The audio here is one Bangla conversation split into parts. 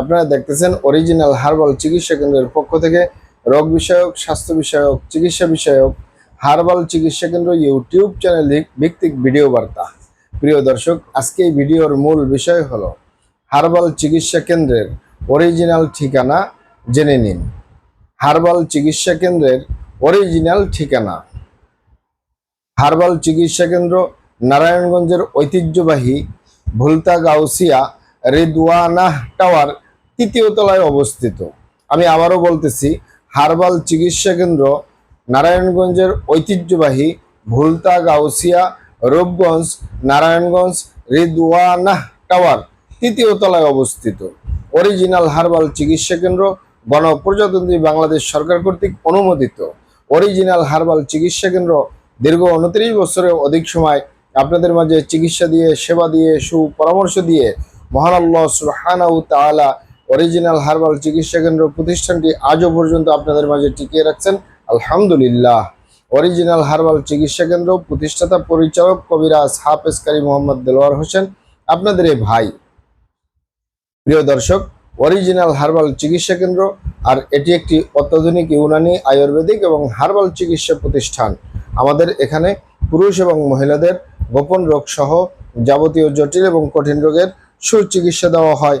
আপনারা দেখতেছেন অরিজিনাল হার্বাল চিকিৎসা কেন্দ্রের পক্ষ থেকে, রোগ বিষয়ক, স্বাস্থ্য বিষয়ক, চিকিৎসা বিষয়ক হার্বাল চিকিৎসা কেন্দ্র, ইউটিউব চ্যানেল ভিত্তিক ভিডিও বার্তা। প্রিয় দর্শক, আজকে এই ভিডিওর মূল বিষয় হলো হার্বাল চিকিৎসা কেন্দ্রের অরিজিনাল ঠিকানা জেনে নিন। হার্বাল চিকিৎসা কেন্দ্রের অরিজিনাল ঠিকানা। হার্বাল চিকিৎসা কেন্দ্র নারায়ণগঞ্জের ঐতিহ্যবাহী ভুলতা গাউসিয়া রেদওয়ানা টাওয়ার তৃতীয় তলায় অবস্থিত। আমি আবারও বলতেছি, হারবাল চিকিৎসা কেন্দ্র নারায়ণগঞ্জের ঐতিহ্যবাহী ভুলতা গাউসিয়া রূপগঞ্জ নারায়ণগঞ্জ রিদওয়ানা টাওয়ার তৃতীয় তলায় অবস্থিত। অরিজিনাল হারবাল চিকিৎসা কেন্দ্র গণপ্রজাতন্ত্রী বাংলাদেশ সরকার কর্তৃক অনুমোদিত। অরিজিনাল হারবাল চিকিৎসা কেন্দ্র দীর্ঘ উনত্রিশ বছরের অধিক সময় আপনাদের মাঝে চিকিৎসা দিয়ে, সেবা দিয়ে, সুপরামর্শ দিয়ে মহান আল্লাহ সুবহানাহু তাআলা অরিজিনাল হার্বাল চিকিৎসা কেন্দ্র প্রতিষ্ঠানটি আজও পর্যন্ত আপনাদের মাঝে টিকিয়ে রাখছেন। আলহামদুলিল্লাহ। অরিজিনাল হার্বাল চিকিৎসা কেন্দ্র প্রতিষ্ঠাতা পরিচালক কবিরাজ হাফেজ কারি মোহাম্মদ দেলোয়ার হোসেন, আপনাদের এই ভাই। প্রিয় দর্শক, অরিজিনাল হার্বাল চিকিৎসা কেন্দ্র আর এটি একটি অত্যাধুনিক ইউনানি আয়ুর্বেদিক এবং হার্বাল চিকিৎসা প্রতিষ্ঠান। আমাদের এখানে পুরুষ এবং মহিলাদের গোপন রোগ সহ যাবতীয় জটিল এবং কঠিন রোগের সুচিকিৎসা দেওয়া হয়।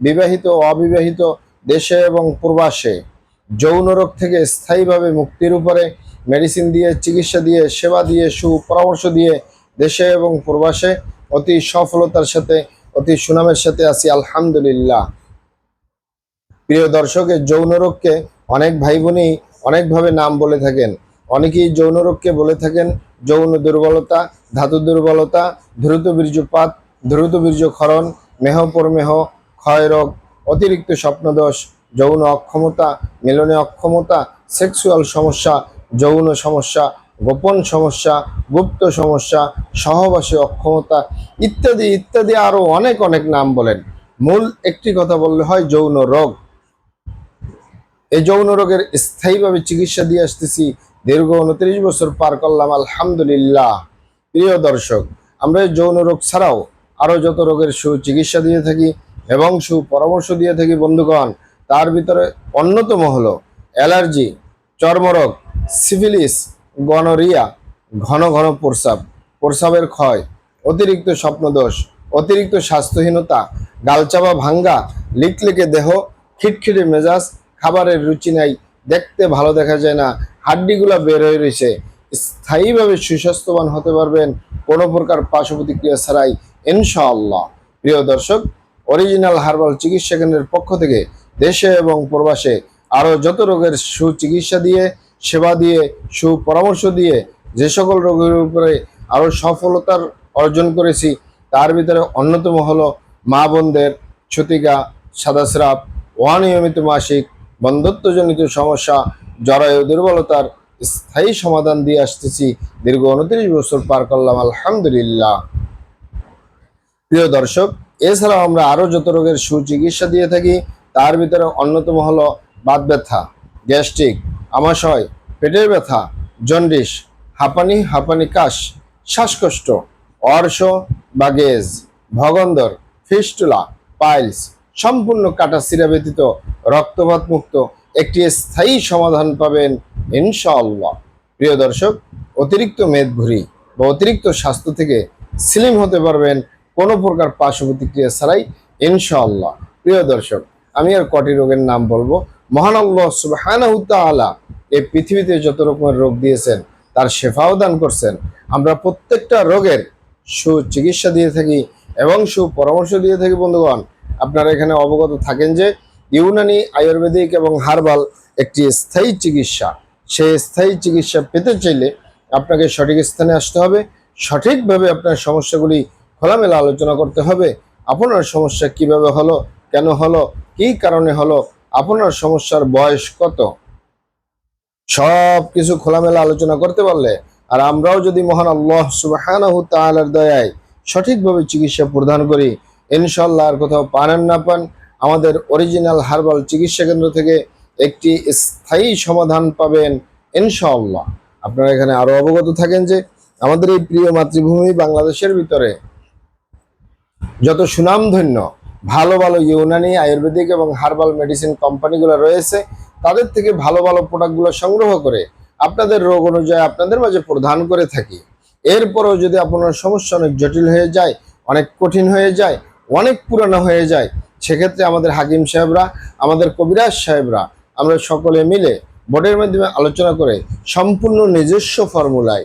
বিবাহিত অবিবাহিত দেশে এবং প্রবাসে যৌন রোগ থেকে স্থায়ীভাবে মুক্তির উপরে মেডিসিন দিয়ে, চিকিৎসা দিয়ে, সেবা দিয়ে, সুপরামর্শ দিয়ে দেশে এবং প্রবাসে অতি সফলতার সাথে, অতি সুনামের সাথে আছি, আলহামদুলিল্লাহ। প্রিয় দর্শকের যৌন রোগকে অনেক ভাই বোনই অনেকভাবে নাম বলে থাকেন। অনেকেই যৌন রোগকে বলে থাকেন, যৌন দুর্বলতা, ধাতু দুর্বলতা, দ্রুত বীর্যপাত, দ্রুত বীর্যক্ষরণ, মেহ পরমেহ ক্ষয় রোগ অতিরিক্ত স্বপ্নদোষ, যৌন অক্ষমতা, মিলনে অক্ষমতা, সেক্সুয়াল সমস্যা, যৌন সমস্যা, গোপন সমস্যা, গুপ্ত সমস্যা, সহবাসী অক্ষমতা ইত্যাদি ইত্যাদি আরও অনেক অনেক নাম বলেন। মূল একটি কথা বললে হয় যৌন রোগ। এই যৌন রোগের স্থায়ীভাবে চিকিৎসা দিয়ে আসতেছি দীর্ঘ উনত্রিশ বছর পার করলাম, আলহামদুলিল্লাহ। প্রিয় দর্শক, আমরা যৌন রোগ ছাড়াও আরও যত রোগের সুচিকিৎসা দিয়ে থাকি এবং সুপরামর্শ দিয়ে থাকি, বন্ধুগণ, তার ভিতরে অন্যতম হলো অ্যালার্জি, চর্মরোগ, সিফিলিস, গনোরিয়া, ঘন ঘন প্রস্রাব, প্রস্রাবের ক্ষয়, অতিরিক্ত স্বপ্নদোষ, অতিরিক্ত স্বাস্থ্যহীনতা, গালচাপা ভাঙ্গা, লিকলিকে দেহ, খিটখিটে মেজাজ, খাবারের রুচি নাই, দেখতে ভালো দেখা যায় না, হাড্ডিগুলা বের হয়ে রয়েছে, স্থায়ীভাবে সুস্বাস্থ্যবান হতে পারবেন, কোনো প্রকার পার্শ্ব প্রতিক্রিয়া ছাড়াই, ইনশাআল্লাহ। প্রিয় দর্শক অরিজিনাল হার্বাল চিকিৎসা কেন্দ্রের পক্ষ থেকে দেশে এবং প্রবাসে আরও যত রোগের সুচিকিৎসা দিয়ে, সেবা দিয়ে, সুপরামর্শ দিয়ে যে সকল রোগের উপরে আরও সফলতার অর্জন করেছি, তার ভিতরে অন্যতম হলো মা বোনদের ছতিকা সাদাস্রাপ অনিয়মিত মাসিক বন্ধত্বজনিত সমস্যা, জরায়ু দুর্বলতার স্থায়ী সমাধান দিয়ে আসতেছি দীর্ঘ উনত্রিশ বছর পার করলাম, আলহামদুলিল্লাহ। প্রিয় দর্শক এছাড়াও আমরা আরও যত রোগের সুচিকিৎসা দিয়ে থাকি, তার ভিতরে অন্যতম হলো বাত ব্যথা, গ্যাস্ট্রিক, আমাশয়, পেটের ব্যথা, জন্ডিস, হাঁপানি হাঁপানি কাশ, শ্বাসকষ্ট, অর্শ বা গেজ ভগন্দর, ফিস্টুলা, পাইলস সম্পূর্ণ কাটা সিরা ব্যতীত রক্তপাত মুক্ত একটি স্থায়ী সমাধান পাবেন ইনশাআল্লাহ। প্রিয় দর্শক, অতিরিক্ত মেদভুরি বা অতিরিক্ত স্বাস্থ্য থেকে স্লিম হতে পারবেন কোনো প্রকার পার্শ্ব প্রতিক্রিয়া ছাড়াই ইনশাআল্লাহ। প্রিয় দর্শক, আমি আর কটি রোগের নাম বলব। মহান আল্লাহ সুবহানাহু তাআলা এই পৃথিবীতে যত রকমের রোগ দিয়েছেন, তার শেফাও দান করছেন। আমরা প্রত্যেকটা রোগের সুচিকিৎসা দিয়ে থাকি এবং সুপরামর্শ দিয়ে থাকি, বন্ধুগণ। আপনারা এখানে অবগত থাকেন যে ইউনানি আয়ুর্বেদিক এবং হার্বাল একটি স্থায়ী চিকিৎসা। সেই স্থায়ী চিকিৎসা পেতে চাইলে আপনাকে সঠিক স্থানে আসতে হবে। সঠিকভাবে আপনার সমস্যাগুলি খোলামেলা আলোচনা করতে হবে। আপনার সমস্যা কীভাবে হলো, কেন হলো, কি কারণে হলো, আপনার সমস্যার বয়স কত? সব কিছু খোলামেলা আলোচনা করতে পারলে, আর আমরাও যদি মহান আল্লাহ সুবাহানাহু দয়ায় সঠিকভাবে চিকিৎসা প্রদান করি ইনশাল্লাহ আর কোথাও পানেন না পান, আমাদের অরিজিনাল হার্বাল চিকিৎসা কেন্দ্র থেকে একটি স্থায়ী সমাধান পাবেন ইনশাআল্লাহ। আপনারা এখানে আরও অবগত থাকেন যে, আমাদের এই প্রিয় মাতৃভূমি বাংলাদেশের ভিতরে যত সুনামধন্য, ভালো ভালো ইউনানি, আয়ুর্বেদিক এবং হার্বাল মেডিসিন কোম্পানিগুলো রয়েছে, তাদের থেকে ভালো ভালো প্রোডাক্টগুলো সংগ্রহ করে আপনাদের রোগ অনুযায়ী আপনাদের মাঝে প্রদান করে থাকি। এরপরেও যদি আপনার সমস্যা অনেক জটিল হয়ে যায়, অনেক কঠিন হয়ে যায়, অনেক পুরানো হয়ে যায়, সেক্ষেত্রে আমাদের হাকিম সাহেবরা, আমাদের কবিরাজ সাহেবরা, আমরা সকলে মিলে বোর্ডের মাধ্যমে আলোচনা করে সম্পূর্ণ নিজস্ব ফর্মুলায়